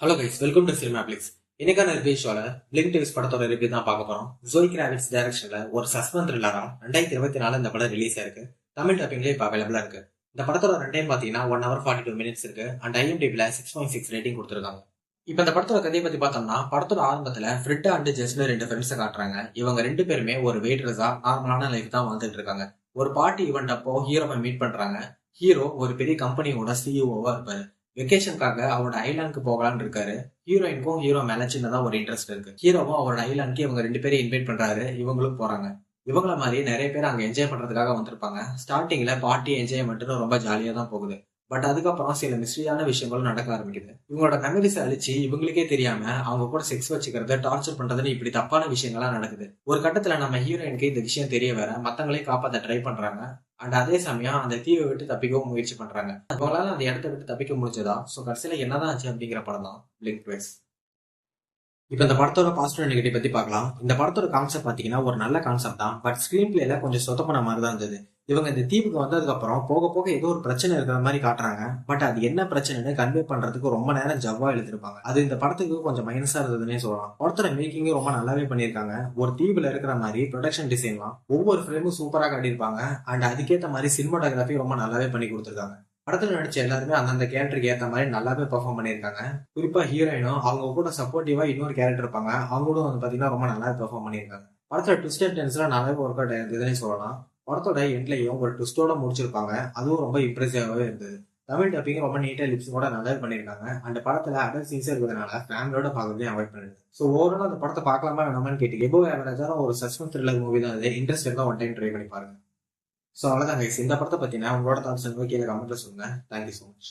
Hello guys welcome to film ஆப்ளிக்ஸ் இன்னைக்கான review ஷோல blink TVS படத்தோட ரிவ்யூ தான் பார்க்க போறோம். ஜோய் கிராவிட்ஸ் டைரக்ஷன்ல ஒரு சஸ்பென்ஸ் த்ரில்லரா ரெண்டாயிரத்தி இருபத்தி நாலு இந்த படம் ரிலீஸ் ஆயிருக்கு. தமிழ் டப்பிங்லேயே இப்போ அவைலபிளா இருக்கு. இந்த படத்தோட ரெண்டையும் பார்த்தீங்கன்னா one hour forty two minutes இருக்கு. அண்ட் ஐஎம்டிபில சிக்ஸ் பாயிண்ட் சிக்ஸ் ரேட்டிங் கொடுத்துருக்காங்க. இப்போ இந்த படத்தோட கதையை பத்தி பார்த்தோம்னா படத்தோட ஆரம்பத்துல ஃப்ரிட் அண்ட் ஜெஸ்னு ரெண்டு ஃப்ரெண்ட்ஸை காட்டுறாங்க. இவங்க ரெண்டு பேருமே ஒரு வெயிட்ரஸா நார்மலான லைஃப் தான் வாழ்ந்துட்டு இருக்காங்க. ஒரு பார்ட்டி ஈவெண்ட் அப்போ ஹீரோவை மீட் பண்றாங்க. ஹீரோ ஒரு பெரிய கம்பெனியோட சிஇஓவா இருப்பாரு. வெக்கேஷனுக்காக அவரோட ஐலாண்டுக்கு போகலான்னு இருக்காரு. ஹீரோயினுக்கும் ஹீரோ மேல சின்னதா ஒரு இன்ட்ரெஸ்ட் இருக்கு. ஹீரோவும் அவரோட ஐலாண்டுக்கு இவங்க ரெண்டு பேரும் இன்வைட் பண்றாரு. இவங்களும் போறாங்க. இவங்கள மாதிரி நிறைய பேர் அங்க என்ஜாய் பண்றதுக்காக வந்திருப்பாங்க. ஸ்டார்டிங்ல பார்ட்டி என்ஜாய்மெண்ட்னு ரொம்ப ஜாலியா தான் போகுது. பட் அதுக்கப்புறம் சில மிஸ்ட்ரியான விஷயங்களும் நடக்க ஆரம்பிக்குது. இவங்களோட மெமரிஸ் அழிச்சு இவங்களுக்கே தெரியாம அவங்க கூட செக்ஸ் வச்சுக்கிறது டார்ச்சர் பண்றதுன்னு இப்படி தப்பான விஷயங்கள்லாம் நடக்குது. ஒரு கட்டத்துல நம்ம ஹீரோயினுக்கு இந்த விஷயம் தெரிய வர மத்தவங்களையும் காப்பாத்த ட்ரை பண்றாங்க. அண்ட் அதே சமயம் அந்த தீவை விட்டு தப்பிக்கவும் முயற்சி பண்றாங்க. அவங்களால அந்த இடத்த விட்டு தப்பிக்க முடிஞ்சதா? ஸோ கடைசியில் என்னதான் ஆச்சு அப்படிங்கிற படம் தான் பிளிங்க் ட்வேஸ் இப்போ இந்த படத்தோட பாசிட்டிவ் நெகட்டிவ் பத்தி பார்க்கலாம். இந்த படத்தோட கான்செப்ட் பார்த்தீங்கன்னா ஒரு நல்ல கான்செப்ட் தான். பட் ஸ்கிரீன் பிளேல கொஞ்சம் சொத்தப்பன மாதிரி தான் இருந்தது. இவங்க இந்த தீவுக்கு வந்ததுக்கு அப்புறம் போக போக ஏதோ ஒரு பிரச்சனை இருக்கிற மாதிரி காட்டுறாங்க. பட் அது என்ன பிரச்சனைன்னு கன்வே பண்றதுக்கு ரொம்ப நேரம் ஜவ்வா எழுதிருப்பாங்க அது இந்த படத்துக்கு கொஞ்சம் மைனஸா இருந்ததுன்னே சொல்லலாம். ஒருத்தர் மேக்கிங்கும் ரொம்ப நல்லாவே பண்ணியிருக்காங்க. ஒரு தீவுல இருக்கிற மாதிரி ப்ரொடக்ஷன் டிசைன்லாம் ஒவ்வொரு ஃப்ரேமும் சூப்பரா காட்டியிருப்பாங்க. அண்ட் அதுக்கேற்ற மாதிரி சினிமாட்டோகிராஃபி ரொம்ப நல்லாவே பண்ணி கொடுத்துருக்காங்க. படத்துல நடிச்ச எல்லாருமே அந்தந்த கேரக்டருக்கு ஏற்ற மாதிரி நல்லாவே பெர்ஃபார்ம் பண்ணியிருக்காங்க. குறிப்பா ஹீரோயினும் அவங்க கூட சப்போர்ட்டிவா இன்னொரு கேரக்டர் இருப்பாங்க. அவங்களும் வந்து பாத்தீங்கன்னா ரொம்ப நல்லா பெர்ஃபார்ம் பண்ணியிருக்காங்க. படத்துல ட்விஸ்ட் அண்ட் டென்ஸ்லாம் நல்லாவே ஒர்க் அவுட் இருந்ததுன்னு சொல்லலாம். படத்தோட எண்ட்லையும் ஒரு ட்விஸ்டோட முடிச்சிருப்பாங்க. அதுவும் ரொம்ப இம்ப்ரெசிவாகவே இருந்தது. தமிழ் டப்பிங் ரொம்ப நீட்டாக லிப்ஸ் கூட நல்லாவே பண்ணியிருக்காங்க அந்த படத்தில் அடல் சீன்ஸ் இருக்கிறதுனால ஃபேமிலியோட பார்க்கறதே அவாய்ட் பண்ணிடுது ஸோ ஓவரால் அந்த படத்தை பார்க்கலாமா வேணாமான்னு கேட்டு எபோ ஆவரேஜான ஒரு சஸ்பென்ஸ் த்ரில்லர் மூவி தான் அது. இன்ட்ரெஸ்ட் இருந்தால் ஒன் டைம் ட்ரை பண்ணி பாருங்க. ஸோ அவ்வளோதான் கைஸ் இந்த படத்தை பற்றினா உங்களோட தாட்ஸ் கீழே கமெண்ட்டில் சொல்லுங்க. Thank you so much